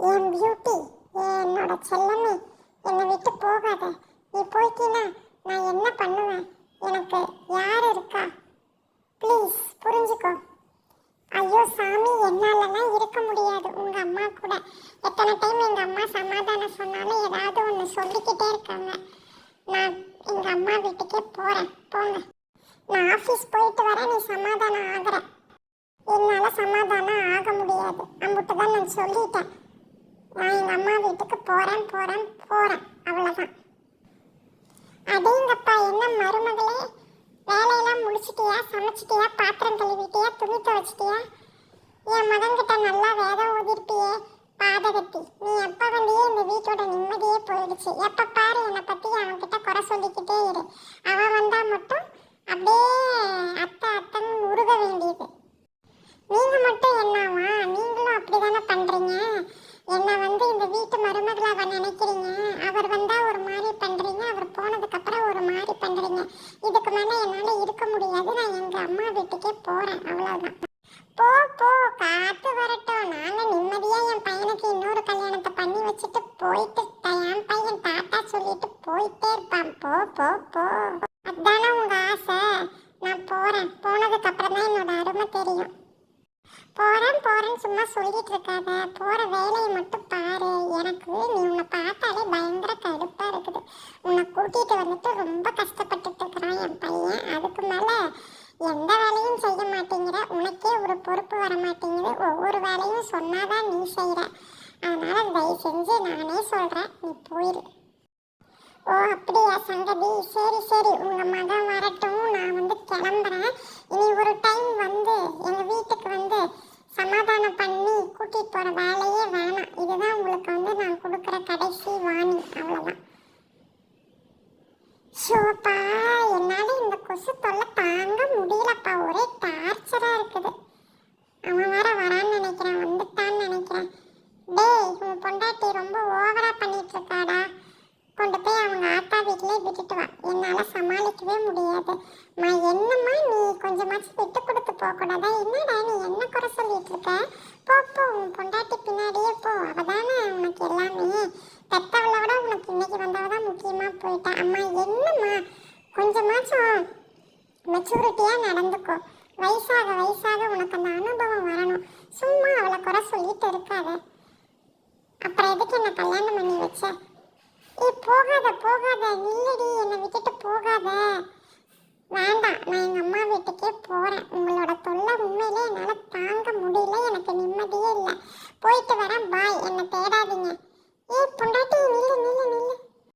என் beauty என்னோட செல்லமே என்னை விட்டு போகாத. நீ போயிட்டீன்னா நான் என்ன பண்ணுவேன்? எனக்கு யார் இருக்கா? ப்ளீஸ் புரிஞ்சுக்கோ. ஐயோ சாமி என்னாலலாம் இருக்க முடியாது. உங்கள் அம்மா கூட. எத்தனை டைம் எங்கள் அம்மா சமாதானம் சொன்னாலும் ஏதாவது ஒன்று சொல்லிக்கிட்டே இருக்காங்க. நான் எங்கள் அம்மா வீட்டுக்கே போகிறேன் போங்க. நான் ஆஃபீஸ் போயிட்டு வரேன். நீ சமாதானம் ஆகிற. என்னால் சமாதானம் ஆக முடியாது. அம்புட்டு தான் நான் சொல்லிட்டேன். நான் எங்கள் அம்மா வீட்டுக்கு போகிறேன் போகிறேன் போகிறேன் அவ்வளோதான் அடேங்கப்பா என்ன மருமகளே? வேலையெல்லாம் முடிச்சிட்டியா? சமைச்சிட்டியா? பாத்திரம் கழுவிட்டியா? துணி துவைச்சிட்டியா? என் மகன்கிட்ட நல்லா வேதம் ஓதிருப்பியே பாதகத்தி. நீ எப்போ வந்தியே இந்த வீட்டோட நிம்மதியே போயிடுச்சு. எப்போ பாரு என்னை பற்றி அவன்கிட்ட குறை சொல்லிக்கிட்டே இரு. அவன் வந்தால் மட்டும் அப்படியே அத்தை அத்தன் உருக வேண்டியது. நீங்கள் மட்டும் என்னவா நீங்களும் அப்படிதானே பண்றீங்க என்ன வந்து இந்த வீட்டு மருமகளாவ நினைக்கிறீங்க அவர் வந்தா ஒரு மாதிரி பண்றீங்க அவர் போனதுக்கு அப்புறம் ஒரு மாதிரி பண்றீங்க இதுக்கு மேல என்னால இருக்க முடியாது நான் எங்க அம்மா வீட்டுக்கே போறேன் அவ்வளவுதான். போ போ காத்து வரட்டும். நாங்க நிம்மதியா என் பையனுக்கு இன்னொரு கல்யாணத்தை பண்ணி வச்சுட்டு போயிட்டு என் பையன் தாத்தா சொல்லிட்டு போயிட்டே இருப்பான். போ போ போ. அதானே உங்க ஆசை. நான் போறேன். போனதுக்கு அப்புறம் தான் என்னோட அருமை தெரியும். போறேன் போறேன்னு சும்மா சொல்லிட்டு இருக்காத. போற வேலையை மட்டும் பாரு. எனக்கு நீ உன்னை பார்த்தாலே பயங்கர கடுப்பா இருக்குது. உன்னை கூட்டிட்டு வந்துட்டு ரொம்ப கஷ்டப்பட்டுட்டு இருக்கிறான் என் பையன். அதுக்கு மேல எந்த வேலையும் செய்ய மாட்டேங்கிற உனக்கே ஒரு பொறுப்பு வர மாட்டேங்குது. ஒவ்வொரு வேலையும் சொன்னாதான் நீ செய்கிற அதனால் தயவு செஞ்சு நானே சொல்கிறேன் நீ போயிரு. ஓ அப்படியா சங்கதி? சரி சரி உங்கள் மகன் வரட்டும். நான் வந்து கிளம்புறேன். இனி ஒரு டைம் வந்து எங்க வீட்டுக்கு வந்து சமாதானம் பண்ணி கூட்டிட்டு போற வேலையே வேணாம் இதுதான் உங்களுக்கு வந்து நான் கொடுக்குற கடைசி வாணி அவ்வளவுதான் ஷோப்பா என்னால இந்த கொசு தொல்லை தாங்க முடியலப்பா ஒரே டார்ச்சரா இருக்குது அவன் வேற வரான்னு நினைக்கிறேன் வந்துட்டான்னு நினைக்கிறேன் டேய் உன் பொண்டாட்டி ரொம்ப ஓவரா பண்ணிட்டு இருக்காடா கொண்டு போய் அவங்க ஆத்தா வீட்டிலே விட்டுட்டு வா என்னால சமாளிக்கவே முடியாது மா என்னம்மா நீ கொஞ்சமாச்சும் விட்டு அதான் போக கூடாதா என்னடா நீ என்ன குறை சொல்லிட்டு இருக்க போ போ உன் பொண்டாட்டி பின்னாடியே போ. அவதானே உனக்கு எல்லாமே. பெத்தவளை விட உனக்கு இன்னைக்கு வந்தவ தான் முக்கியமா போயிட்டா. அம்மா என்னம்மா? கொஞ்சமாச்சும் மெச்சூரிட்டியா நடந்துக்கோ. வயசாக வயசாக உனக்கு அந்த அனுபவம் வரணும். சும்மா அவளை குறை சொல்லிட்டு இருக்காத. அப்புறம் எதுக்கு என்ன கல்யாணம் பண்ணி வச்ச? ஏ போகாத போகாத. நில்லடி என்னை விட்டுட்டு போகாத. போயிட்டு வரேன். பாய். என்னை தேடாதீங்க. ஏய் பொண்டாட்டி